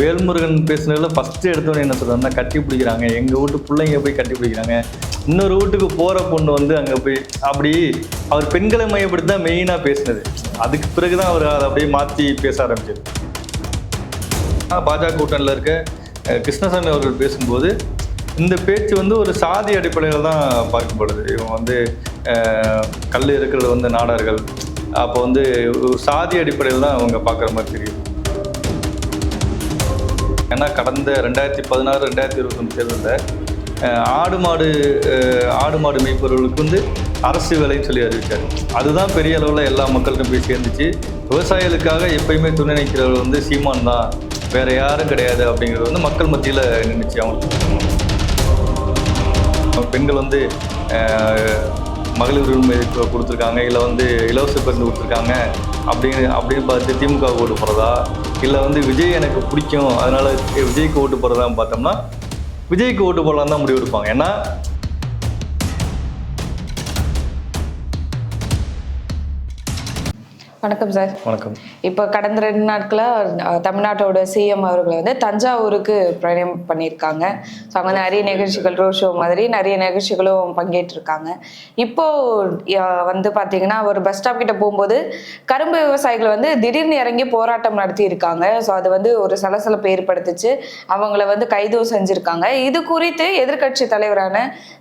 வேல்முருகன் பேசுனதுல ஃபஸ்ட்டு எடுத்தவொடனே என்ன சொல்கிறாருன்னா கட்டி பிடிக்கிறாங்க. எங்கள் வீட்டு பிள்ளைங்க போய் கட்டி பிடிக்கிறாங்க. இன்னொரு வீட்டுக்கு போகிற பொண்ணு வந்து அங்கே போய் அப்படி அவர் பெண்களை மையப்படுத்தி தான் மெயினாக பேசினது. அதுக்கு பிறகு தான் அவர் அதை அப்படியே மாற்றி பேச ஆரம்பிச்சது. பாஜக கூட்டணியில் இருக்க கிருஷ்ணசாமி அவர்கள் பேசும்போது இந்த பேச்சு வந்து ஒரு சாதி அடிப்படையில் தான் பார்க்கப்படுது. இவன் வந்து கல் இருக்கிறது வந்து நாடார்கள். அப்போ வந்து சாதி அடிப்படையில் தான் அவங்க பார்க்குற மாதிரி தெரியுது. ஏன்னா கடந்த ரெண்டாயிரத்தி பதினாறு ரெண்டாயிரத்தி இருபத்தொன்று தேர்தலில் ஆடு மாடு ஆடு மாடு மேய்ப்பவர்களுக்கு வந்து அரசு வேலைன்னு சொல்லி அறிவிச்சார். அதுதான் பெரிய அளவில் எல்லா மக்களுக்கும் போய் சேர்ந்துச்சு. விவசாயிகளுக்காக எப்பயுமே துணை நிற்கிறவர் வந்து சீமான் தான். வேற யாரும் கிடையாது அப்படிங்கிறது வந்து மக்கள் மத்தியில் நின்றுச்சு அவங்க பெண்கள் வந்து மகளிர் உரிமை கொடுத்துருக்காங்க இல்லை வந்து இலவச பேருந்து கொடுத்துருக்காங்க அப்படின்னு அப்படின்னு பார்த்து திமுக ஓட்டு போகிறதா இல்லை வந்து விஜய் எனக்கு பிடிக்கும் அதனால விஜய்க்கு ஓட்டு போகிறதான்னு பார்த்தோம்னா விஜய்க்கு ஓட்டு போடலாம் தான் முடிவு எடுப்பாங்க. ஏன்னா வணக்கம் சார். வணக்கம். இப்போ கடந்த ரெண்டு நாட்களாக தமிழ்நாட்டோட சிஎம் அவர்களை வந்து தஞ்சாவூருக்கு பயணம் பண்ணியிருக்காங்க. ஸோ அங்கே நிறைய நிகழ்ச்சிகள் ரோட் ஷோ மாதிரி நிறைய நிகழ்ச்சிகளும் பங்கேற்றிருக்காங்க. இப்போ வந்து பார்த்தீங்கன்னா ஒரு பஸ் ஸ்டாப் கிட்ட போகும்போது கரும்பு விவசாயிகள் வந்து திடீர்னு இறங்கி போராட்டம் நடத்தி இருக்காங்க ஸோ அது வந்து ஒரு சலசலப்பை ஏற்படுத்திச்சு. அவங்கள வந்து கைதும் செஞ்சுருக்காங்க. இது குறித்து எதிர்க்கட்சி தலைவரான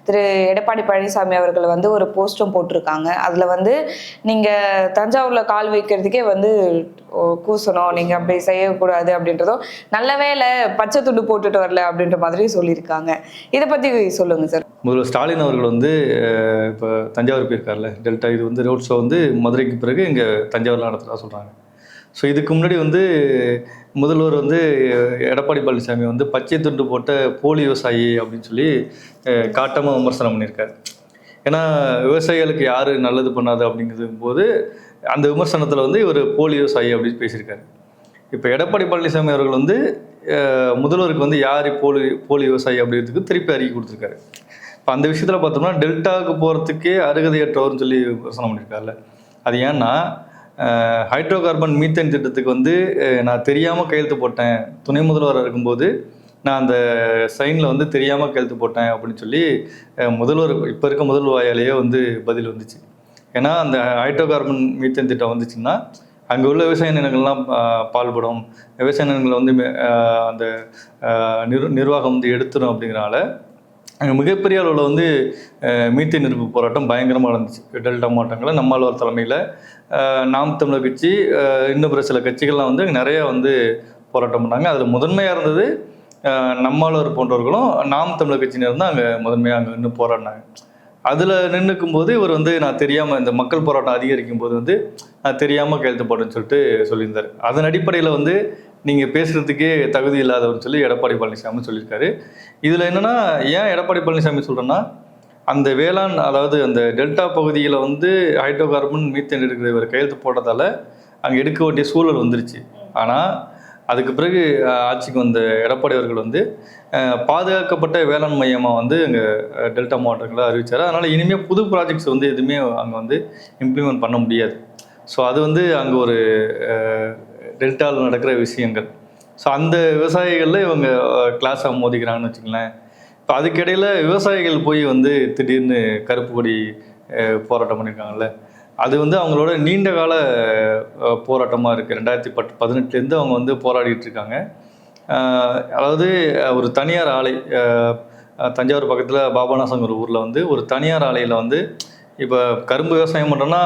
திரு எடப்பாடி பழனிசாமி அவர்கள் வந்து ஒரு போஸ்டும் போட்டிருக்காங்க. அதில் வந்து நீங்கள் தஞ்சாவூரில் கால் வைக்கிறதுக்கே வந்து கூசணும் நீங்கள் அப்படி செய்யக்கூடாது அப்படின்றதும் நல்ல வேலை பச்சை துண்டு போட்டுட்டு வரல அப்படின்ற மாதிரி சொல்லியிருக்காங்க. இதை பற்றி சொல்லுங்கள் சார். முதல்வர் ஸ்டாலின் அவர்கள் வந்து இப்போ தஞ்சாவூர் போயிருக்கார்ல டெல்டா இது வந்து ரோட் ஷோ வந்து மதுரைக்கு பிறகு இங்கே தஞ்சாவூரில் நடத்துகிறதா சொல்கிறாங்க ஸோ இதுக்கு முன்னாடி வந்து முதல்வர் வந்து எடப்பாடி பழனிசாமி வந்து பச்சை துண்டு போட்ட போலி விவசாயி அப்படின்னு சொல்லி காட்டமாக விமர்சனம் பண்ணியிருக்காரு. ஏன்னா விவசாயிகளுக்கு யார் நல்லது பண்ணாது அப்படிங்கிறது போது அந்த விமர்சனத்தில் வந்து இவர் போலி விவசாயி அப்படின்னு பேசியிருக்காரு. இப்போ எடப்பாடி பழனிசாமி அவர்கள் வந்து முதல்வருக்கு வந்து யார் போலி போலி விவசாயி அப்படிங்கிறதுக்கு திருப்பி அறிக்கை கொடுத்துருக்காரு. இப்போ அந்த விஷயத்தில் பார்த்தோம்னா டெல்டாவுக்கு போகிறதுக்கே அருகதையற்றவர்னு சொல்லி விமர்சனம் பண்ணியிருக்காருல்ல. அது ஏன்னா ஹைட்ரோ கார்பன் மீத்தேன் திட்டத்துக்கு வந்து நான் தெரியாமல் கையெழுத்து போட்டேன் துணை முதல்வராக இருக்கும்போது நான் அந்த சைனில் வந்து தெரியாமல் கையெழுத்து போட்டேன் அப்படின்னு சொல்லி முதல்வர் இப்போ இருக்க முதல்வாயாலேயே வந்து பதில் வந்துச்சு. ஏன்னா அந்த ஹைட்ரோ கார்பன் மீத்தன் திட்டம் வந்துச்சுன்னா அங்கே உள்ள விவசாய நிலங்கள்லாம் பால்படும். விவசாய நிலங்களை வந்து மே- அந்த நிர் நிர்வாகம் வந்து எடுத்துடும் அப்படிங்கிறனால அங்கே மிகப்பெரிய அளவில் வந்து மீத்தை மீத்தேன் போராட்டம் பயங்கரமாக நடந்துச்சு. டெல்டா மாவட்டங்களில் நம்மாழ்வார் தலைமையில் நாம் தமிழர் கட்சி இன்னும் பிற சில கட்சிகள்லாம் வந்து நிறைய வந்து போராட்டம் பண்ணாங்க. அதில் முதன்மையாக இருந்தது நம்மாழ்வார் போன்றவர்களும் நாம் தமிழர் கட்சியினர் தான் அங்கே முதன்மையாக அங்கே இன்னும் போராடினாங்க. அதில் நின்றுக்கும் போது இவர் வந்து நான் தெரியாமல் இந்த மக்கள் போராட்டம் அதிகரிக்கும் போது வந்து நான் தெரியாமல் கையெழுத்து போட்டேன்னு சொல்லிட்டு சொல்லியிருந்தார். அதன் அடிப்படையில் வந்து நீங்கள் பேசுகிறதுக்கே தகுதி இல்லாதவர்னு சொல்லி எடப்பாடி பழனிசாமி சொல்லியிருக்காரு. இதில் என்னென்னா ஏன் எடப்பாடி பழனிசாமி சொல்கிறேன்னா அந்த வேளாண் அதாவது அந்த டெல்டா பகுதியில் வந்து ஹைட்ரோ கார்பன் மீத்தேன் எடுக்கிற இவர் கையெழுத்து போட்டதால் அங்கே எடுக்க வேண்டிய சூழல் வந்துருச்சு. ஆனால் அதுக்கு பிறகு ஆட்சிக்கு வந்த எடப்பாடி அவர்கள் வந்து பாதுகாக்கப்பட்ட வேளாண் மையமாக வந்து அங்கே டெல்டா மாவட்டங்களை அறிவிச்சார். அதனால் இனிமேல் புது ப்ராஜெக்ட்ஸ் வந்து எதுவுமே அங்கே வந்து இம்ப்ளிமெண்ட் பண்ண முடியாது. ஸோ அது வந்து அங்கே ஒரு டெல்டாவில் நடக்கிற விஷயங்கள். ஸோ அந்த விவசாயிகளில் இவங்க கிளாஸாக மோதிக்கிறாங்கன்னு வச்சுங்களேன் இப்போ அதுக்கிடையில் விவசாயிகள் போய் வந்து திடீர்னு கருப்பு கொடி போராட்டம் பண்ணியிருக்காங்கல்ல அது வந்து அவங்களோட நீண்ட கால போராட்டமாக இருக்குது ரெண்டாயிரத்தி பட் பதினெட்டுலேருந்து அவங்க வந்து போராடிட்டு இருக்காங்க. அதாவது ஒரு தனியார் ஆலை தஞ்சாவூர் பக்கத்தில் பாபநாசங்கிற ஊரில் வந்து ஒரு தனியார் ஆலையில் வந்து இப்போ கரும்பு விவசாயம் பண்ணுறோன்னா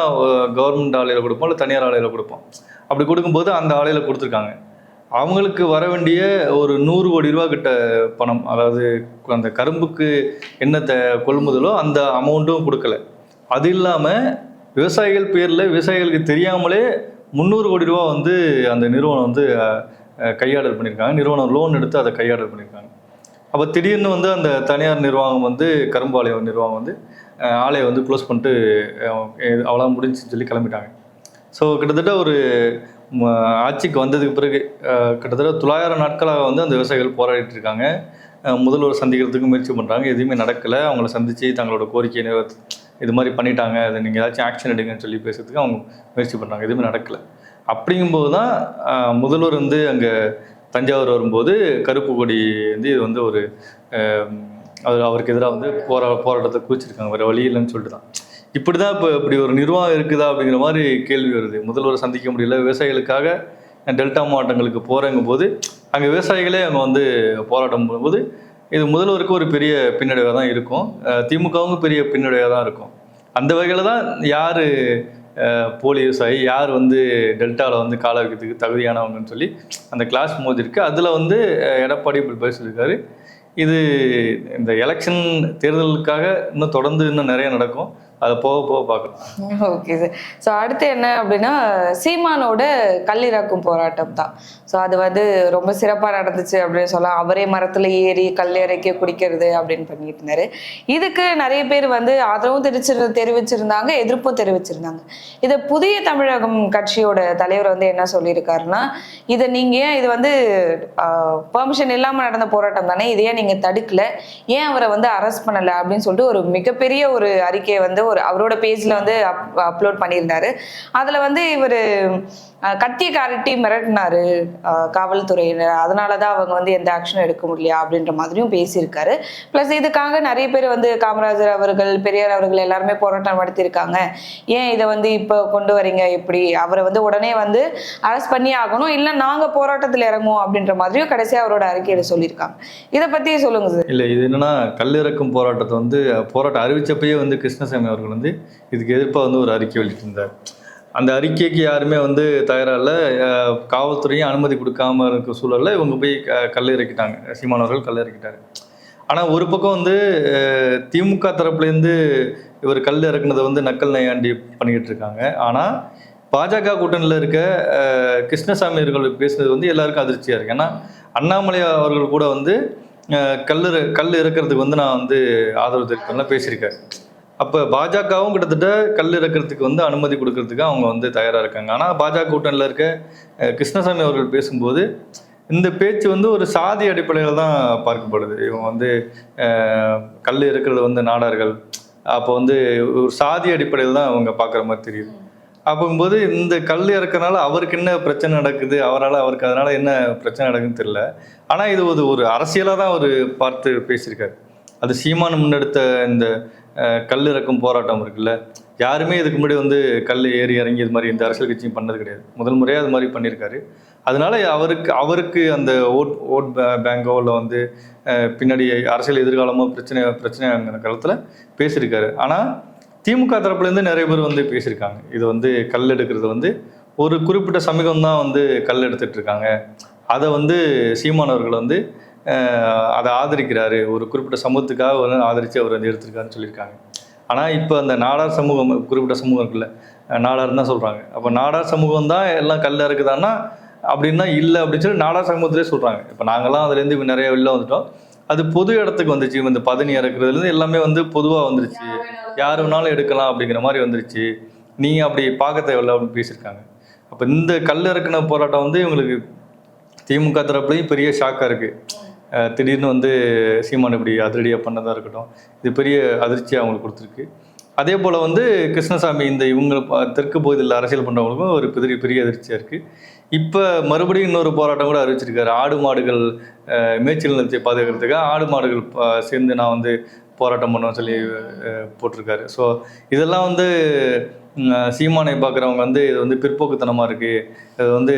கவர்மெண்ட் ஆலையில் கொடுப்போம் இல்லை தனியார் ஆலையில் கொடுப்போம். அப்படி கொடுக்கும்போது அந்த ஆலையில் கொடுத்துருக்காங்க. அவங்களுக்கு வர வேண்டிய ஒரு நூறு கோடி ரூபா கிட்ட பணம் அதாவது அந்த கரும்புக்கு என்ன த கொள்முதலோ அந்த அமௌண்ட்டும் கொடுக்கல. அது இல்லாமல் விவசாயிகள் பேரில் விவசாயிகளுக்கு தெரியாமலே முந்நூறு கோடி ரூபா வந்து அந்த நிறுவனம் வந்து கையாடல் பண்ணியிருக்காங்க நிறுவனம் லோன் எடுத்து அதை கையாடல் பண்ணியிருக்காங்க அப்போ திடீர்னு வந்து அந்த தனியார் நிர்வாகம் வந்து கரும்பு ஆலை நிர்வாகம் வந்து ஆலையை வந்து க்ளோஸ் பண்ணிட்டு அவ்வளோ முடிஞ்சுன்னு சொல்லி கிளம்பிட்டாங்க. ஸோ கிட்டத்தட்ட ஒரு ஆட்சிக்கு வந்ததுக்கு பிறகு கிட்டத்தட்ட தொள்ளாயிரம் நாட்களாக வந்து அந்த விவசாயிகள் போராடிட்டு இருக்காங்க. முதல்வர் சந்திக்கிறதுக்கு முயற்சி பண்ணுறாங்க எதுவுமே நடக்கலை. அவங்கள சந்தித்து தங்களோட கோரிக்கையை நிறைவேற்ற இது மாதிரி பண்ணிட்டாங்க அதை நீங்கள் ஏதாச்சும் ஆக்ஷன் எடுங்கன்னு சொல்லி பேசுறதுக்கு அவங்க முயற்சி பண்ணுறாங்க எதுவுமே நடக்கலை. அப்படிங்கும்போது தான் முதல்வர் வந்து அங்கே தஞ்சாவூர் வரும்போது கருப்பு கொடி வந்து இது வந்து ஒரு அவர் அவருக்கு எதிராக வந்து போரா போராட்டத்தை குறிச்சிருக்காங்க வேறு வழி இல்லைன்னு சொல்லிட்டு தான் இப்படி தான் இப்போ இப்படி ஒரு நிர்வாகம் இருக்குதா அப்படிங்கிற மாதிரி கேள்வி வருது. முதல்வர் சந்திக்க முடியல. விவசாயிகளுக்காக டெல்டா மாவட்டங்களுக்கு போகிறங்கும் போது அங்கே விவசாயிகளே அங்கே வந்து போராட்டம் போகும்போது இது முதல்வருக்கு ஒரு பெரிய பின்னடைவாக தான் இருக்கும். திமுகவும் பெரிய பின்னடைவாக தான் இருக்கும். அந்த வகையில் தான் யார் போலி விவசாயி யார் வந்து டெல்டாவில் வந்து கால வைக்கிறதுக்கு தகுதியானவங்கன்னு சொல்லி அந்த கிளாஸ் மோதிருக்கு. அதில் வந்து எடப்பாடி இப்படி பேசியிருக்காரு இது இந்த எலெக்ஷன் தேர்தலுக்காக இன்னும் தொடர்ந்து இன்னும் நிறைய நடக்கும். அதை போக போக பார்க்கலாம் ஓகே சார். ஸோ அடுத்து என்ன அப்படின்னா சீமானோட கல்லிறக்கும் போராட்டம் தான். ஸோ அது வந்து ரொம்ப சிறப்பாக நடந்துச்சு அப்படின்னு சொல்லலாம். அவரே மரத்தில் ஏறி கல் இறக்கி குடிக்கிறது அப்படின்னு பண்ணிட்டு இருந்தாரு. இதுக்கு நிறைய பேர் வந்து ஆதரவும் தெரிவிச்சிரு தெரிவிச்சிருந்தாங்க எதிர்ப்பும் தெரிவிச்சிருந்தாங்க. இதை புதிய தமிழகம் கட்சியோட தலைவர் வந்து என்ன சொல்லியிருக்காருன்னா இதை நீங்கள் ஏன் இது வந்து பெர்மிஷன் இல்லாமல் நடந்த போராட்டம் தானே இதையே நீங்கள் தடுக்கல. ஏன் அவரை வந்து அரெஸ்ட் பண்ணலை அப்படின்னு சொல்லிட்டு ஒரு மிகப்பெரிய ஒரு அறிக்கையை வந்து ஒரு அவரோட பேஜில் வந்து அப் அப்லோட் பண்ணியிருந்தாரு. அதில் வந்து இவர் கத்திய காரட்டி மிரட்டினாரு காவல்துறையினர். அதனால தான் அவங்க வந்து எந்த ஆக்ஷனும் எடுக்க முடியல அப்படின்ற மாதிரியும் பேசியிருக்காரு. ப்ளஸ் இதுக்காக நிறைய பேர் வந்து காமராஜர் அவர்கள் பெரியார் அவர்கள் எல்லாருமே போராட்டம் நடத்தியிருக்காங்க. ஏன் இதை வந்து இப்போ கொண்டு வரீங்க? இப்படி அவரை வந்து உடனே வந்து அரெஸ்ட் பண்ணி ஆகணும். இல்லை நாங்கள் போராட்டத்தில் இறங்குவோம் அப்படின்ற மாதிரியும் கடைசியாக அவரோட அறிக்கையில சொல்லியிருக்காங்க. இதை பற்றி சொல்லுங்க சார். இல்லை இது என்னன்னா கல்லிறக்கும் போராட்டத்தை வந்து போராட்டம் அறிவிச்சப்பயே வந்து கிருஷ்ணசாமி அவர்கள் வந்து இதுக்கு எதிர்ப்பாக வந்து ஒரு அறிக்கை வெளியிட்டிருந்தார். அந்த அறிக்கைக்கு யாருமே வந்து தயாராக இல்லை காவல்துறையும் அனுமதி கொடுக்காம இருக்க சூழலில் இவங்க போய் க- கல் இறக்கிட்டாங்க சீமானவர்கள் கல் இறக்கிட்டாங்க ஆனால் ஒரு பக்கம் வந்து திமுக தரப்புலேருந்து இவர் கல் இறக்குனதை வந்து நக்கல் நையாண்டி பண்ணிக்கிட்டு இருக்காங்க ஆனால் பாஜக கூட்டணியில் இருக்க கிருஷ்ணசாமி அவர்கள் பேசுனது வந்து எல்லாருக்கும் அதிர்ச்சியாக இருக்கு. ஏன்னா அண்ணாமலை அவர்கள் கூட வந்து கல் இற- கல் இறக்கிறதுக்கு வந்து நான் வந்து ஆதரவு தெரிவிக்கலாம் பேசியிருக்காரு. அப்போ பாஜகவும் கிட்டத்தட்ட கல் இறக்கிறதுக்கு வந்து அனுமதி கொடுக்கறதுக்கு அவங்க வந்து தயாராக இருக்காங்க. ஆனால் பாஜக கூட்டணியில் இருக்க கிருஷ்ணசாமி அவர்கள் பேசும்போது இந்த பேச்சு வந்து ஒரு சாதி அடிப்படையில் தான் பார்க்கப்படுது. இவங்க வந்து கல் இருக்கிறது வந்து நாடார்கள். அப்போ வந்து ஒரு சாதி அடிப்படையில் தான் அவங்க பார்க்குற மாதிரி தெரியுது. அப்போங்கும்போது இந்த கல் இறக்கனால அவருக்கு என்ன பிரச்சனை நடக்குது? அவரால் அவருக்கு அதனால் என்ன பிரச்சனை நடக்குதுன்னு தெரியல. ஆனால் இது ஒரு ஒரு அரசியலாக தான் அவர் பார்த்து பேசியிருக்காரு. அது சீமான் முன்னெடுத்த இந்த கல் இறக்கும் போராட்டம் இருக்குல்ல? யாருமே இதுக்கு முன்னாடி வந்து கல் ஏறி இறங்கி இது மாதிரி இந்த அரசியல் கட்சியும் பண்ணது கிடையாது. முதல் முறையாக அது மாதிரி பண்ணியிருக்காரு. அதனால அவருக்கு அவருக்கு அந்த ஓட் ஓட் பே- பேங்கோ இல்லை வந்து பின்னாடி அரசியல் எதிர்காலமோ பிரச்சனை பிரச்சனைங்கிற காலத்தில் பேசியிருக்காரு. ஆனால் திமுக தரப்புலேருந்து நிறைய பேர் வந்து பேசியிருக்காங்க. இது வந்து கல் எடுக்கிறது வந்து ஒரு குறிப்பிட்ட சமீபம் தான் வந்து கல் எடுத்துகிட்டு இருக்காங்க. அதை வந்து சீமானவர்கள் வந்து அதை ஆதரிக்கிறாரு. ஒரு குறிப்பிட்ட சமூகத்துக்காக ஒரு ஆதரித்து அவர் வந்து எடுத்திருக்காருன்னு சொல்லியிருக்காங்க. ஆனால் இப்போ அந்த நாடார் சமூகம் குறிப்பிட்ட சமூகம் இருக்குல்ல அஹ் நாடார்னு தான் சொல்கிறாங்க அப்போ நாடார் சமூகம் தான் எல்லாம் கல்லாக இருக்குதான்னா அப்படின்னா இல்லை அப்படின்னு சொல்லி நாடார் சமூகத்திலே சொல்கிறாங்க இப்போ நாங்களாம் அதுலேருந்து இப்போ நிறைய வெளில வந்துட்டோம். அது பொது இடத்துக்கு வந்துச்சு. இந்த பதனி இறக்குறதுலேருந்து எல்லாமே வந்து பொதுவாக வந்துருச்சு. யார் வேணாலும் எடுக்கலாம் அப்படிங்கிற மாதிரி வந்துருச்சு. நீ அப்படி பார்க்க தேவையில்ல அப்படின்னு பேசியிருக்காங்க. அப்போ இந்த கல் இறக்குன போராட்டம் வந்து இவங்களுக்கு திமுக தரப்புலையும் பெரிய ஷாக்காக இருக்குது திடீர்னு வந்து சீமான் இப்படி அதிரடியாக பண்ணதாக இருக்கட்டும் இது பெரிய அதிர்ச்சியை அவங்களுக்கு கொடுத்துருக்கு. அதே போல் வந்து கிருஷ்ணசாமி இந்த இவங்க தெற்கு பகுதியில் அரசியல் பண்ணுறவங்களுக்கும் ஒரு பெரிய பெரிய அதிர்ச்சியாக இருக்குது இப்போ மறுபடியும் இன்னொரு போராட்டம் கூட அறிவிச்சிருக்காரு. ஆடு மாடுகள் மேய்ச்சல் நிலத்தை பாதுகாக்கிறதுக்காக ஆடு மாடுகள் சேர்ந்து நான் வந்து போராட்டம் பண்ணுவேன்னு சொல்லி போட்டிருக்காரு. ஸோ இதெல்லாம் வந்து சீமானை பார்க்குறவங்க வந்து இது வந்து பிற்போக்குத்தனமாக இருக்குது இது வந்து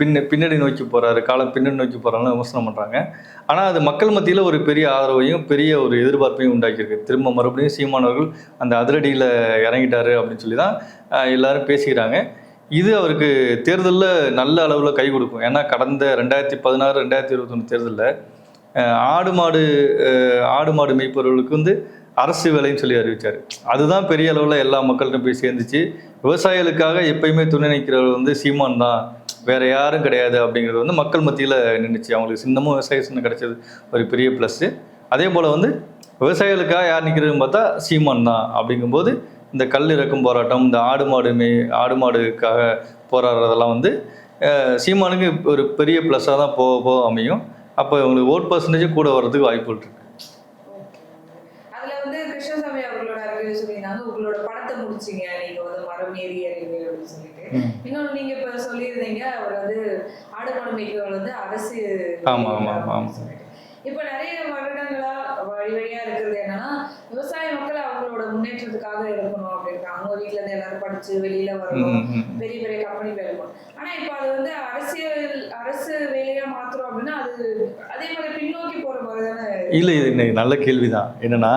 பின்ன பின்னாடி நோக்கி போகிறாரு காலம் பின்னாடி நோக்கி போகிறாங்கன்னு விமர்சனம் பண்ணுறாங்க ஆனால் அது மக்கள் மத்தியில் ஒரு பெரிய ஆதரவையும் பெரிய ஒரு எதிர்பார்ப்பையும் உண்டாக்கியிருக்கு. திரும்ப மறுபடியும் சீமானவர்கள் அந்த அதிரடியில் இறங்கிட்டாரு அப்படின்னு சொல்லி தான் எல்லாரும் பேசிக்கிறாங்க. இது அவருக்கு தேர்தலில் நல்ல அளவில் கை கொடுக்கும். ஏன்னா கடந்த ரெண்டாயிரத்தி பதினாறு ரெண்டாயிரத்தி இருபத்தொன்று தேர்தலில் ஆடு மாடு ஆடு மாடு மேய்ப்பவர்களுக்கு வந்து அரசு வேலைன்னு சொல்லி அறிவிச்சார். அதுதான் பெரிய அளவில் எல்லா மக்கள்கிட்டும் போய் சேர்ந்துச்சு. விவசாயிகளுக்காக எப்பயுமே துணை நிற்கிறவர் வந்து சீமான் தான். வேற யாரும் கிடையாது அப்படிங்கிறது வந்து மக்கள் மத்தியில் நின்றுச்சு அவங்களுக்கு சின்னமும் விவசாய சின்னம் கிடைச்சது ஒரு பெரிய ப்ளஸ்ஸு அதே போல் வந்து விவசாயிகளுக்காக யார் நிற்கிறதுன்னு பார்த்தா சீமான் தான். அப்படிங்கும்போது இந்த கல் இறக்கும் போராட்டம் இந்த ஆடு மாடு மே ஆடு மாடுக்காக போராடுறதெல்லாம் வந்து சீமானுக்கு ஒரு பெரிய ப்ளஸ்ஸாக தான் போக போக அமையும். அப்போ இவங்களுக்கு ஓட் பர்சன்டேஜ் கூட வர்றதுக்கு வாய்ப்புகள் இருக்கு அதுல வந்து முடிச்சிங்க நீங்க வந்து மரம் ஏறி ஏறி அப்படின்னு சொல்லிட்டு. இன்னொன்று நீங்க இப்ப சொல்லியிருந்தீங்க அவர் வந்து ஆடு மேய்க்கிறவங்க வந்து அரசு. இப்ப நிறைய வருடங்களா வழி வழியா இருக்கிறது என்னன்னா விவசாய மக்கள் அவங்களோட முன்னேற்றத்துக்காக இருக்கணும் அப்படின்னு அவங்க வீட்ல இருந்து எல்லாரும் படிச்சு வெளியில வரணும். பெரிய பெரிய கம்பெனி வேலை போகணும் ஆனா இப்ப அது வந்து அரசியல் அரசு வேலையா மாத்துறோம் அப்படின்னா அது அதே மாதிரி பின்னோக்கி போற மாதிரி தானே இல்லை இது நல்ல கேள்வி தான் என்னென்னா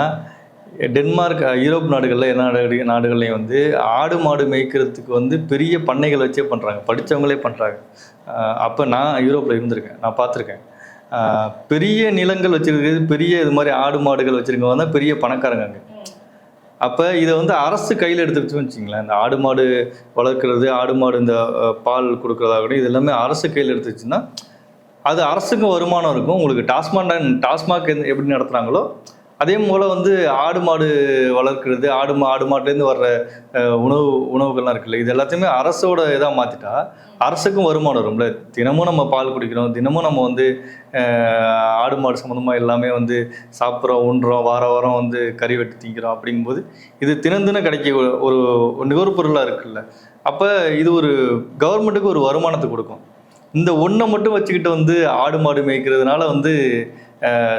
டென்மார்க் யூரோப் நாடுகளில் என்ன நாடு நாடுகள்லையும் வந்து ஆடு மாடு மேய்க்கிறதுக்கு வந்து பெரிய பண்ணைகள் வச்சே பண்ணுறாங்க படித்தவங்களே பண்ணுறாங்க அப்போ நான் யூரோப்பில் இருந்திருக்கேன். நான் பார்த்துருக்கேன். பெரிய நிலங்கள் வச்சுருக்கிறது பெரிய இது மாதிரி ஆடு மாடுகள் வச்சுருக்கவங்க தான் பெரிய பணக்காரங்க அங்கே. அப்போ இதை வந்து அரசு கையில் எடுத்துக்கிச்சுன்னு வச்சிங்களேன் இந்த ஆடு மாடு வளர்க்குறது ஆடு மாடு இந்த பால் கொடுக்குறதாகட்டும் இது எல்லாமே அரசு கையில் எடுத்துச்சுன்னா அது அரசுக்கும் வருமானம் இருக்கும். உங்களுக்கு டாஸ்மாக் டாஸ்மாக் எந்த- எப்படி நடத்துகிறாங்களோ அதே போல் வந்து ஆடு மாடு வளர்க்குறது ஆடு மா ஆடு மாட்டுலேருந்து வர்ற உணவு உணவுகள்லாம் இருக்குல்ல இது எல்லாத்தையுமே அரசோட இதாக மாற்றிட்டா அரசுக்கும் வருமானம் வரும்ல. தினமும் நம்ம பால் குடிக்கிறோம் தினமும் நம்ம வந்து ஆடு மாடு சம்மந்தமாக எல்லாமே வந்து சாப்பிட்றோம் உண்றோம் வார வாரம் வந்து கறி வெட்டி திங்கிறோம் அப்படிங்கும்போது இது தினம் தினம் கிடைக்க ஒரு- ஒரு நுகர்பொருளாக இருக்குல்ல. அப்போ இது ஒரு கவர்மெண்ட்டுக்கு ஒரு வருமானத்தை கொடுக்கும். இந்த ஒன்றை மட்டும் வச்சுக்கிட்டு வந்து ஆடு மாடு மேய்க்கிறதுனால வந்து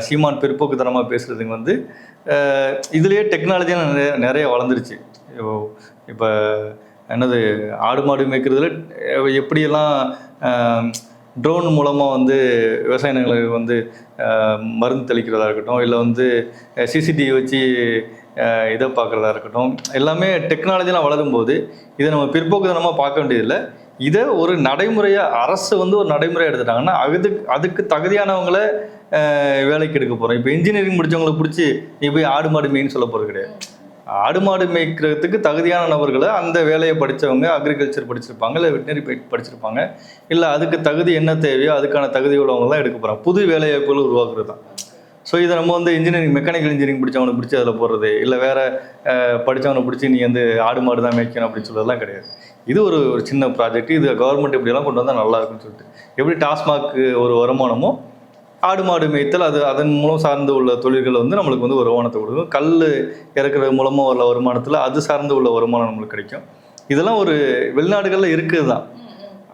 சீமான் பிற்போக்குத்தனமாக பேசுகிறதுங்க வந்து இதுலேயே டெக்னாலஜியாக நிறைய நிறைய வளர்ந்துருச்சு. இப்போ என்னது ஆடு மாடு மேய்க்கிறதுல எப்படியெல்லாம் ட்ரோன் மூலமாக வந்து விவசாய நிலங்களுக்கு வந்து மருந்து தெளிக்கிறதா இருக்கட்டும் இல்லை வந்து சிசிடிவி வச்சு இதை பார்க்குறதா இருக்கட்டும் எல்லாமே டெக்னாலஜிலாம் வளரும்போது இதை நம்ம பிற்போக்குத்தனமாக பார்க்க வேண்டியதில்லை. இதை ஒரு நடைமுறையாக அரசு வந்து ஒரு நடைமுறையாக எடுத்துட்டாங்கன்னா அதுக்கு அதுக்கு தகுதியானவங்களை வேலைக்கு எடுக்க போகிறோம் இப்போ இன்ஜினியரிங் முடிச்சவங்கள பிடிச்சி நீ போய் ஆடு மாடு மேய்ன்னு சொல்ல போகிறது கிடையாது. ஆடு மாடு மேய்க்கிறதுக்கு தகுதியான நபர்களை அந்த வேலையை படித்தவங்க அக்ரிகல்ச்சர் படிச்சிருப்பாங்க இல்லை வெட்டினரி படிச்சிருப்பாங்க. இல்லை அதுக்கு தகுதி என்ன தேவையோ அதுக்கான தகுதி உள்ளவங்க தான் எடுக்க போகிறாங்க புது வேலைவாய்ப்புகள் உருவாக்குறது தான். ஸோ இதை நம்ம வந்து இன்ஜினியரிங் மெக்கானிக்கல் இன்ஜினியரிங் படிச்சவனை பிடிச்சி அதில் போடுறது இல்லை வேறு படித்தவனை பிடிச்சி நீ வந்து ஆடு மாடு தான் மேய்க்கணும் அப்படின்னு சொல்றதெல்லாம் கிடையாது. இது ஒரு ஒரு சின்ன ப்ராஜெக்ட் இது கவர்மெண்ட் இப்படியெல்லாம் கொண்டு வந்தால் நல்லா இருக்கும்னு சொல்லிட்டு. எப்படி டாஸ்மாக் ஒரு வருமானமோ ஆடு மாடு மேய்த்தல் அது அதன் மூலம் சார்ந்து உள்ள தொழில்கள் வந்து நம்மளுக்கு வந்து வருமானத்தை கொடுக்கும். கல் இறக்குறது மூலமாக உள்ள வருமானத்தில் அது சார்ந்து உள்ள வருமானம் நம்மளுக்கு கிடைக்கும். இதெல்லாம் ஒரு வெளிநாடுகளில் இருக்குது தான்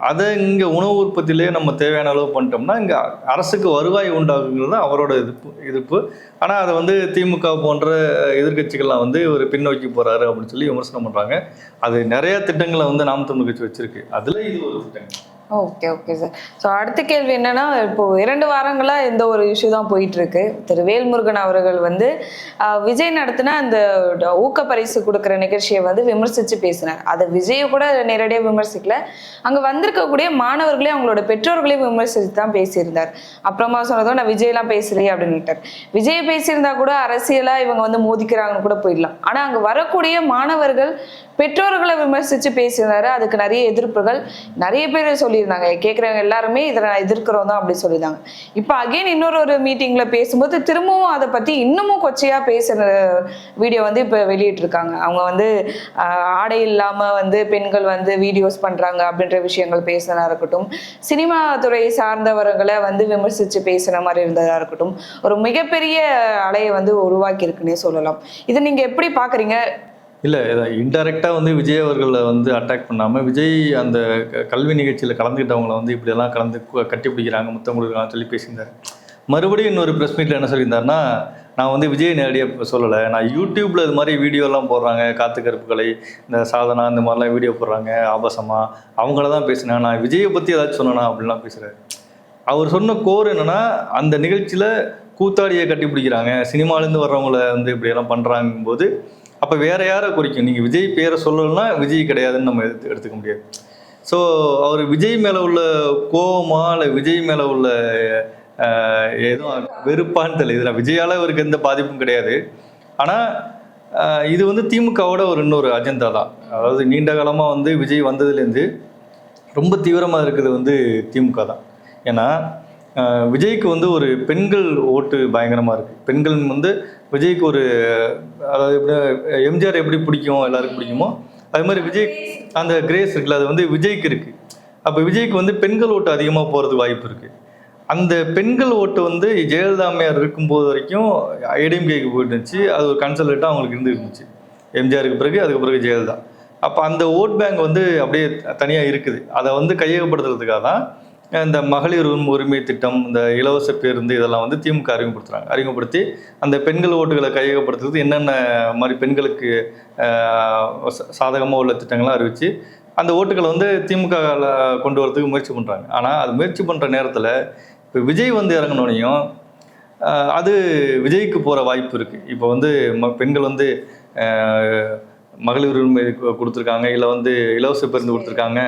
அதை இங்கே உணவு உற்பத்தியிலே நம்ம தேவையான அளவு பண்ணிட்டோம்னா இங்கே அரசுக்கு வருவாய் உண்டாகுங்கிறது தான் அவரோட எதிர்ப்பு எதிர்ப்பு. ஆனால் அதை வந்து திமுக போன்ற எதிர்க்கட்சிகள்லாம் வந்து ஒரு பின்னோக்கி போகிறாரு அப்படின்னு சொல்லி விமர்சனம் பண்ணுறாங்க அது நிறையா திட்டங்களை வந்து நாம் தமிழ் கட்சி வச்சிருக்கு. அதில் இது ஒரு திட்டங்கள் ஓகே ஓகே சார் ஸோ அடுத்த கேள்வி என்னன்னா இப்போ இரண்டு வாரங்களா இந்த ஒரு இஷ்யூ தான் போயிட்டு இருக்கு திரு. வேல்முருகன் அவர்கள் வந்து விஜய் நடத்தின அந்த ஊக்க பரிசு கொடுக்குற நிகழ்ச்சியை வந்து விமர்சிச்சு பேசினார். அதை விஜயை கூட நேரடியாக விமர்சிக்கல. அங்க வந்திருக்கக்கூடிய மாணவர்களே அவங்களோட பெற்றோர்களையும் விமர்சித்து தான் பேசியிருந்தார். அப்புறமா சொன்னதும் நான் விஜயெல்லாம் பேசலையே அப்படின்னு விஜய் பேசியிருந்தா கூட அரசியலா இவங்க வந்து மோதிக்கிறாங்கன்னு கூட போயிடலாம். ஆனா அங்க வரக்கூடிய மாணவர்கள் பெற்றோர்களை விமர்சிச்சு பேசியிருந்தாரு அதுக்கு நிறைய எதிர்ப்புகள். நிறைய பேர் சொல்லியிருந்தாங்க. கேட்குறவங்க எல்லாருமே இதை நான் எதிர்க்கிறோம் தான் அப்படி சொல்லியிருந்தாங்க. இப்போ அகைன் இன்னொரு ஒரு மீட்டிங்கில் பேசும்போது திரும்பவும் அதை பற்றி இன்னமும் கொச்சையா பேசுகிற வீடியோ வந்து இப்போ வெளியிட்டிருக்காங்க. அவங்க வந்து ஆடை இல்லாமல் வந்து பெண்கள் வந்து வீடியோஸ் பண்ணுறாங்க அப்படின்ற விஷயங்கள் பேசினதா இருக்கட்டும். சினிமா துறை சார்ந்தவர்களை வந்து விமர்சித்து பேசுகிற மாதிரி இருந்ததாக இருக்கட்டும். ஒரு மிகப்பெரிய அலையை வந்து உருவாக்கி இருக்குன்னே சொல்லலாம். இதை நீங்கள் எப்படி பார்க்குறீங்க இல்லை இன்டெரக்டாக வந்து விஜய் அவர்களை வந்து அட்டாக் பண்ணாமல் விஜய் அந்த க- கல்வி நிகழ்ச்சியில் கலந்துக்கிட்டவங்கள வந்து இப்படியெல்லாம் கலந்து கட்டி பிடிக்கிறாங்க முத்தம் கொடுக்குறாங்கன்னு சொல்லி பேசியிருந்தார். மறுபடியும் இன்னொரு ப்ரெஸ் மீட்டில் என்ன சொல்லியிருந்தாருன்னா நான் வந்து விஜய் நேரடியாக சொல்லலை நான் யூடியூப்பில் இது மாதிரி வீடியோலாம் போடுறாங்க காத்து கருப்புகளை இந்த சாதனா இந்த மாதிரிலாம் வீடியோ போடுறாங்க ஆபாசமாக அவங்கள தான் பேசினேன். நான் விஜயை பற்றி ஏதாச்சும் சொன்னேனா அப்படின்லாம் பேசுகிறாரு அவர் சொன்ன கோர் என்னென்னா அந்த நிகழ்ச்சியில் கூத்தாடியை கட்டி பிடிக்கிறாங்க சினிமாலேருந்து வர்றவங்கள வந்து இப்படியெல்லாம் பண்ணுறாங்கும் போது அப்போ வேற யாரை குறிக்கும்? நீங்கள் விஜய் பேரை சொல்லலைன்னா விஜய் கிடையாதுன்னு நம்ம எடுத்து எடுத்துக்க முடியாது. ஸோ அவர் விஜய் மேலே உள்ள கோபமா இல்லை விஜய் மேலே உள்ள எதுவும் வெறுப்பான்னு தெரியல. இதில் விஜயால் இவருக்கு எந்த பாதிப்பும் கிடையாது. ஆனால் இது வந்து திமுகவோட ஒரு இன்னொரு அஜெண்டா தான். அதாவது நீண்ட காலமாக வந்து விஜய் வந்ததுலேருந்து ரொம்ப தீவிரமாக இருக்கிறது வந்து திமுக தான். ஏன்னா விஜய்க்கு வந்து ஒரு பெண்கள் ஓட்டு பயங்கரமாக இருக்குது பெண்கள் வந்து விஜய்க்கு ஒரு அதாவது எப்படி எம்ஜிஆர் எப்படி பிடிக்கும் எல்லாருக்கும் பிடிக்குமோ அது மாதிரி விஜய் அந்த கிரேஸ் இருக்குல்ல அது வந்து விஜய்க்கு இருக்குது அப்போ விஜய்க்கு வந்து பெண்கள் ஓட்டு அதிகமாக போகிறதுக்கு வாய்ப்பு இருக்குது அந்த பெண்கள் ஓட்டு வந்து ஜெயலலிதா அம்மையார் இருக்கும்போது வரைக்கும் ஏடிஎம்கேக்கு போயிட்டு இருந்துச்சு. அது ஒரு கன்சல்டேட்டாக அவங்களுக்கு இருந்து இருந்துச்சு. எம்ஜிஆருக்கு பிறகு அதுக்கு பிறகு ஜெயலலிதா. அப்போ அந்த ஓட் பேங்க் வந்து அப்படியே தனியாக இருக்குது. அதை வந்து கையகப்படுத்துறதுக்காக தான் இந்த மகளிர் உரிமை உரிமை திட்டம் இந்த இலவச பேருந்து இதெல்லாம் வந்து திமுக அறிமுகப்படுத்துகிறாங்க அறிமுகப்படுத்தி அந்த பெண்கள் ஓட்டுகளை கையகப்படுத்துறது என்னென்ன மாதிரி பெண்களுக்கு சாதகமாக உள்ள திட்டங்கள்லாம் அறிவித்து அந்த ஓட்டுகளை வந்து திமுக கொண்டு வரதுக்கு முயற்சி பண்ணுறாங்க ஆனால் அது முயற்சி பண்ணுற நேரத்தில் இப்போ விஜய் வந்து இறங்கினோனையும் அது விஜய்க்கு போகிற வாய்ப்பு இருக்குது இப்போ வந்து ம பெண்கள் வந்து மகளிர் உரிமை கொடுத்துருக்காங்க இல்லை வந்து இலவச பேருந்து கொடுத்துருக்காங்க.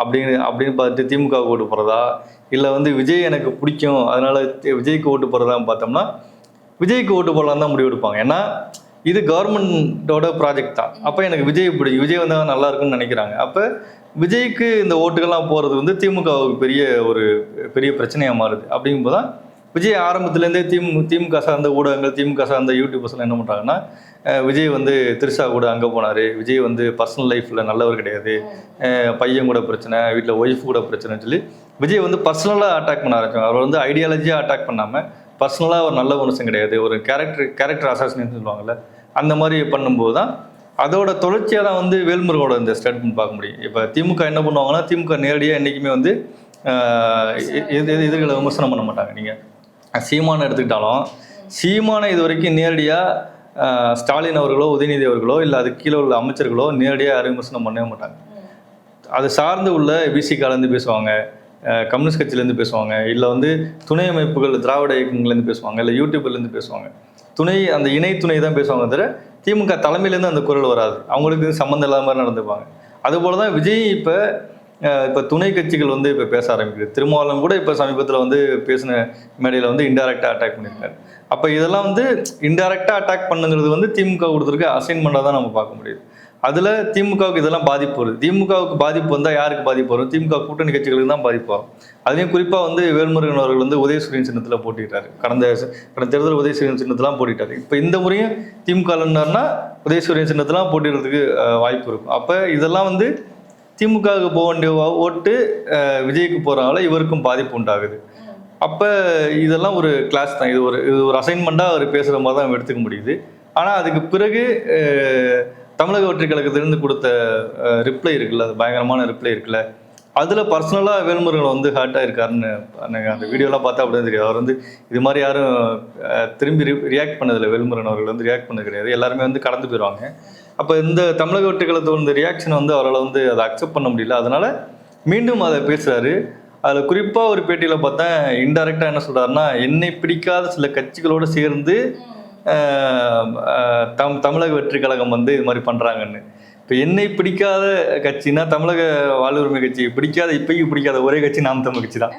அப்படின்னு அப்படின்னு பார்த்துட்டு திமுக ஓட்டு போகிறதா இல்லை வந்து விஜய் எனக்கு பிடிக்கும் அதனால விஜய்க்கு ஓட்டு போகிறதான்னு பார்த்தோம்னா விஜய்க்கு ஓட்டு போடலாம் தான் முடிவு எடுப்பாங்க. ஏன்னா இது கவர்மெண்ட்டோட ப்ராஜெக்ட் தான். அப்போ எனக்கு விஜய் பிடிக்கும். விஜய் வந்தால் நல்லா இருக்கும்னு நினைக்கிறாங்க. அப்போ விஜய்க்கு இந்த ஓட்டுகள்லாம் போகிறது வந்து திமுகவுக்கு பெரிய ஒரு பெரிய பிரச்சனையாக மாறுது. அப்படிங்கும்போது தான் விஜய் ஆரம்பத்துலேருந்தே திமு திமுக சார்ந்த ஊடகங்கள் திமுக சார்ந்த யூடியூபர்ஸ்லாம் என்ன பண்ணுறாங்கன்னா விஜய் வந்து திருஷா கூட அங்கே போனார். விஜய் வந்து பர்சனல் லைஃப்பில் நல்லவர் கிடையாது. பையன் கூட பிரச்சனை வீட்டில் ஒய்ஃப் கூட பிரச்சனைன்னு சொல்லி விஜய் வந்து பர்சனலாக அட்டாக் பண்ண ஆரம்பிச்சாங்க. அவர் வந்து ஐடியாலஜியாக அட்டாக் பண்ணாமல் பர்சனலாக ஒரு நல்ல மனுஷன் கிடையாது. ஒரு கேரக்டர் கேரக்டர் அசாசினேஷன் சொல்லுவாங்கல்ல அந்த மாதிரி பண்ணும்போது தான் அதோட தொடர்ச்சியாக தான் வந்து வேல்முருகோட இந்த ஸ்டேட்மெண்ட் பார்க்க முடியும். இப்போ திமுக என்ன பண்ணுவாங்கன்னா திமுக நேரடியாக என்றைக்குமே வந்து எது எது எதிர்களை விமர்சனம் பண்ண மாட்டாங்க. நீங்கள் சீமானை எடுத்துக்கிட்டாலும் சீமானை இது வரைக்கும் நேரடியாக ஸ்டாலின் அவர்களோ உதயநிதி அவர்களோ இல்லை அது கீழே உள்ள அமைச்சர்களோ நேரடியாக யாரும் விமர்சனம் பண்ணவே மாட்டாங்க. அது சார்ந்து உள்ள விசிகாலேருந்து பேசுவாங்க கம்யூனிஸ்ட் கட்சியிலேருந்து பேசுவாங்க இல்லை வந்து துணை அமைப்புகள் திராவிட இயக்கங்கள்லேருந்து பேசுவாங்க இல்லை யூடியூப்லேருந்து பேசுவாங்க. துணை அந்த இணை துணை தான் பேசுவாங்க தவிர திமுக தலைமையிலேருந்து அந்த குரல் வராது. அவங்களுக்கு சம்மந்தம் இல்லாத மாதிரி நடந்துப்பாங்க. அதுபோல தான் விஜய் இப்போ இப்போ துணை கட்சிகள் வந்து இப்போ பேச ஆரம்பிக்குது. திருமாவளவன் கூட இப்போ சமீபத்தில் வந்து பேசின மேடையில் வந்து இன்டெரக்டாக அட்டாக் பண்ணியிருக்காரு. அப்போ இதெல்லாம் வந்து இன்டெரக்டாக அட்டாக் பண்ணுங்கிறது வந்து திமுக கொடுத்துருக்க அசைன்மெண்ட்டாக தான் நம்ம பார்க்க முடியுது. அதில் திமுகவுக்கு இதெல்லாம் பாதிப்பு வருது. திமுகவுக்கு பாதிப்பு வந்தால் யாருக்கு பாதிப்பு வரும்? திமுக கூட்டணி கட்சிகளுக்கு தான் பாதிப்பு வரும் அதுலேயும் குறிப்பாக வந்து வேல்முருகன் அவர்கள் வந்து உதயசூரியன் சின்னத்தில் போட்டிட்டாரு கடந்த கடந்த தேர்தல் உதயசூரியன் சின்னத்தெலாம் போட்டிட்டாரு. இப்போ இந்த முறையும் திமுக இருந்தாருன்னா உதயசூரியன் சின்னத்தெலாம் போட்டிடுறதுக்கு வாய்ப்பு இருக்கும். அப்போ இதெல்லாம் வந்து திமுகவுக்கு போக வேண்டிய ஓட்டு விஜய்க்கு போகிறனால இவருக்கும் பாதிப்பு உண்டாகுது. அப்போ இதெல்லாம் ஒரு கிளாஸ் தான். இது ஒரு இது ஒரு அசைன்மெண்ட்டாக அவர் பேசுகிற மாதிரி தான் எடுத்துக்க முடியுது. ஆனால் அதுக்கு பிறகு தமிழக வெற்றி கழகத்திலிருந்து கொடுத்த ரிப்ளை இருக்குல்ல அது பயங்கரமான ரிப்ளை இருக்குல்ல அதில் பர்சனலாக வேல்முருகன் வந்து ஹார்ட்டாக இருக்காருன்னு எனக்கு அந்த வீடியோலாம் பார்த்தா அப்படியே தெரியும் அவர் வந்து இது மாதிரி யாரும் திரும்பி ரியாக்ட் பண்ணதில்லை. வேல்முருகன் அவர்கள் வந்து ரியாக்ட் பண்ணது கிடையாது. எல்லாருமே வந்து கடந்து போயிடுவாங்க அப்போ இந்த தமிழக வெற்றி கழகத்தோட இந்த ரியாக்ஷன் வந்து அவரால் வந்து அதை அக்செப்ட் பண்ண முடியல. அதனால மீண்டும் அதை பேசுகிறாரு அதில் குறிப்பாக ஒரு பேட்டியில் பார்த்தேன் இன்டெரக்டாக என்ன சொல்கிறாருன்னா என்னை பிடிக்காத சில கட்சிகளோடு சேர்ந்து தம் தமிழக வெற்றி கழகம் வந்து இது மாதிரி பண்ணுறாங்கன்னு இப்போ என்னை பிடிக்காத கட்சினா தமிழக வாழ்வுரிமை கட்சி பிடிக்காத இப்போயும் பிடிக்காத ஒரே கட்சி நாம் தமிழ் கட்சி தான்.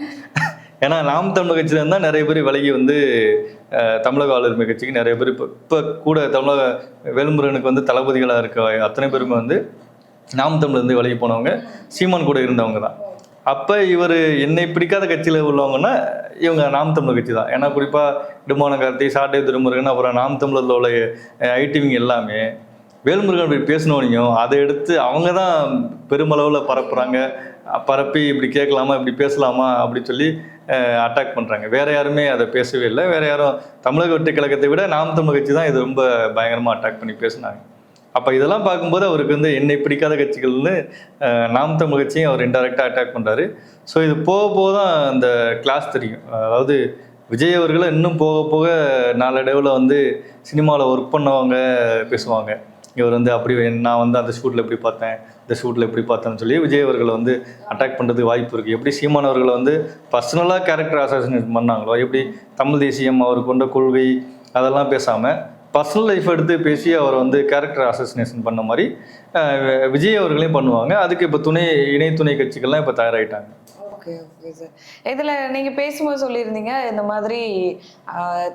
ஏன்னா நாம் தமிழ் கட்சியில இருந்தால் நிறைய பேர் விலகி வந்து தமிழக ஆளுமை கட்சிக்கு நிறைய பேர் இப்போ இப்போ கூட தமிழக வேலுமுருகனுக்கு வந்து தளபதிகளாக இருக்க அத்தனை பேருமே வந்து நாம் தமிழ்லேருந்து விலகி போனவங்க சீமான் கூட இருந்தவங்க தான். அப்போ இவர் என்னை பிடிக்காத கட்சியில் உள்ளவங்கன்னா இவங்க நாம் தமிழர் கட்சி தான். ஏன்னா குறிப்பாக இடுமான கார்த்தி சாட்டை திருமுருகன் அப்புறம் நாம் தமிழரில் உள்ள ஐடிவிங்க எல்லாமே வேல்முருகன் இப்படி பேசினோனையும் அதை எடுத்து அவங்க தான் பெருமளவில் பரப்புகிறாங்க பரப்பி இப்படி கேட்கலாமா இப்படி பேசலாமா அப்படின்னு சொல்லி அட்டாக் பண்ணுறாங்க வேறு யாருமே அதை பேசவே இல்லை. வேறு யாரும் தமிழக வெற்றி கழகத்தை விட நாம் தமிழ் கட்சி தான் இது ரொம்ப பயங்கரமாக அட்டாக் பண்ணி பேசினாங்க. அப்போ இதெல்லாம் பார்க்கும்போது அவருக்கு வந்து என்னை பிடிக்காத கட்சிகள்னு நாம் தமிழ் கட்சியும் அவர் இன்டெரக்டாக அட்டாக் பண்ணுறாரு ஸோ இது போக போக தான் அந்த கிளாஸ் தெரியும். அதாவது விஜய் அவர்களை இன்னும் போக போக நாளடைவில் வந்து சினிமாவில் ஒர்க் பண்ணவங்க பேசுவாங்க. இவர் வந்து அப்படி நான் வந்து அந்த ஷூட்டில் எப்படி பார்த்தேன் இந்த ஷூட்டில் எப்படி பார்த்தேன்னு சொல்லி விஜய் அவர்களை வந்து அட்டாக் பண்ணுறதுக்கு வாய்ப்பு இருக்குது எப்படி சீமான் அவர்களை வந்து பர்சனலாக கேரக்டர் அசாசினேட் பண்ணாங்களோ எப்படி தமிழ் தேசியம் அவர் கொண்ட கொள்கை அதெல்லாம் பேசாமல் பர்சனல் லைஃப் எடுத்து பேசி அவர் வந்து கேரக்டர் அசோசினேஷன் பண்ண மாதிரி விஜய் அவர்களையும் பண்ணுவாங்க. அதுக்கு இப்போ துணை இணை துணை கட்சிகள்லாம் இப்போ தயாராகிட்டாங்க ஓகே ஓகே சார் இதில் நீங்கள் பேசும்போது சொல்லியிருந்தீங்க இந்த மாதிரி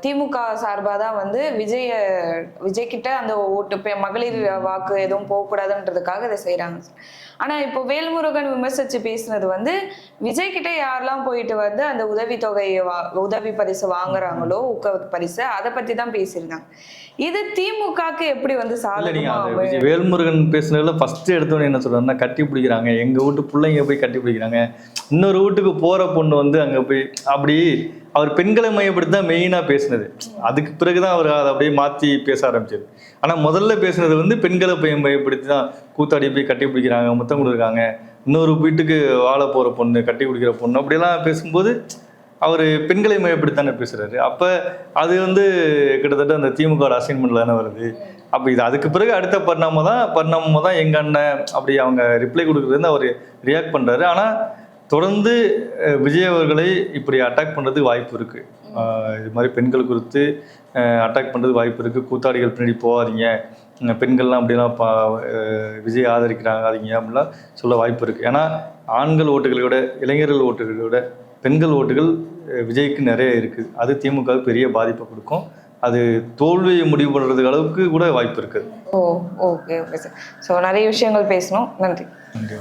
திமுக சார்பாக தான் வந்து விஜய விஜய் கிட்ட அந்த ஓட்டு மகளிர் வாக்கு எதுவும் போகக்கூடாதுன்றதுக்காக இதை செய்கிறாங்க சார் ஆனால் இப்போ வேல்முருகன் விமர்சித்து பேசினது வந்து விஜய் கிட்ட யாரெல்லாம் போயிட்டு வந்து அந்த உதவித்தொகை வா உதவி பரிசு வாங்குறாங்களோ ஊக்க பரிசு அதை பற்றி தான் பேசியிருந்தாங்க. இது திமுகக்கு எப்படி வந்து? விஜய் வேல்முருகன் பேசுனதுல ஃபஸ்ட்டு எடுத்தோன்னே என்ன சொல்கிறாருன்னா கட்டி பிடிக்கிறாங்க. எங்கள் வீட்டு பிள்ளைங்க போய் கட்டி பிடிக்கிறாங்க. இன்னொரு வீட்டுக்கு போகிற பொண்ணு வந்து அங்கே போய் அப்படி அவர் பெண்களை மையப்படுத்தி தான் மெயினாக பேசினது. அதுக்கு பிறகு தான் அவர் அதை அப்படியே மாற்றி பேச ஆரம்பிச்சது. ஆனால் முதல்ல பேசுனது வந்து பெண்களை பையன் மையப்படுத்தி தான் கூத்தாடி போய் கட்டி பிடிக்கிறாங்க முத்தம் கொடுக்குறாங்க. இன்னொரு வீட்டுக்கு வாழ போகிற பொண்ணு கட்டி பிடிக்கிற பொண்ணு அப்படிலாம் பேசும்போது அவர் பெண்களை மையப்படுத்தானே பேசுகிறாரு அப்போ அது வந்து கிட்டத்தட்ட அந்த திமுக அசைன்மெண்ட்ல தானே வருது. அப்போ இது அதுக்கு பிறகு அடுத்த பரிணாமம் தான் பரிணாமம் தான் எங்கள் அண்ணன் அப்படி அவங்க ரிப்ளை கொடுக்குறது அவர் ரியாக்ட் பண்ணுறாரு ஆனால் தொடர்ந்து விஜய் அவர்களை இப்படி அட்டாக் பண்ணுறதுக்கு வாய்ப்பு இருக்குது இது மாதிரி பெண்கள் குறித்து அட்டாக் பண்ணுறது வாய்ப்பு இருக்குது கூத்தாடிகள் பின்னாடி போகாதீங்க. பெண்கள்லாம் அப்படிலாம் பா விஜய் ஆதரிக்கிறாங்க அப்படிலாம் சொல்ல வாய்ப்பு இருக்குது ஏன்னா ஆண்கள் ஓட்டுகளை விட இளைஞர்கள் ஓட்டுகளை விட பெண்கள் ஓட்டுகள் விஜய்க்கு நிறைய இருக்குது அது திமுக பெரிய பாதிப்பை கொடுக்கும். அது தோல்வியை முடிவு பண்ணுறதுக்கு அளவுக்கு கூட வாய்ப்பு இருக்குது ஓ ஓகே ஓகே சார் ஸோ நிறைய விஷயங்கள் பேசணும். நன்றி. நன்றி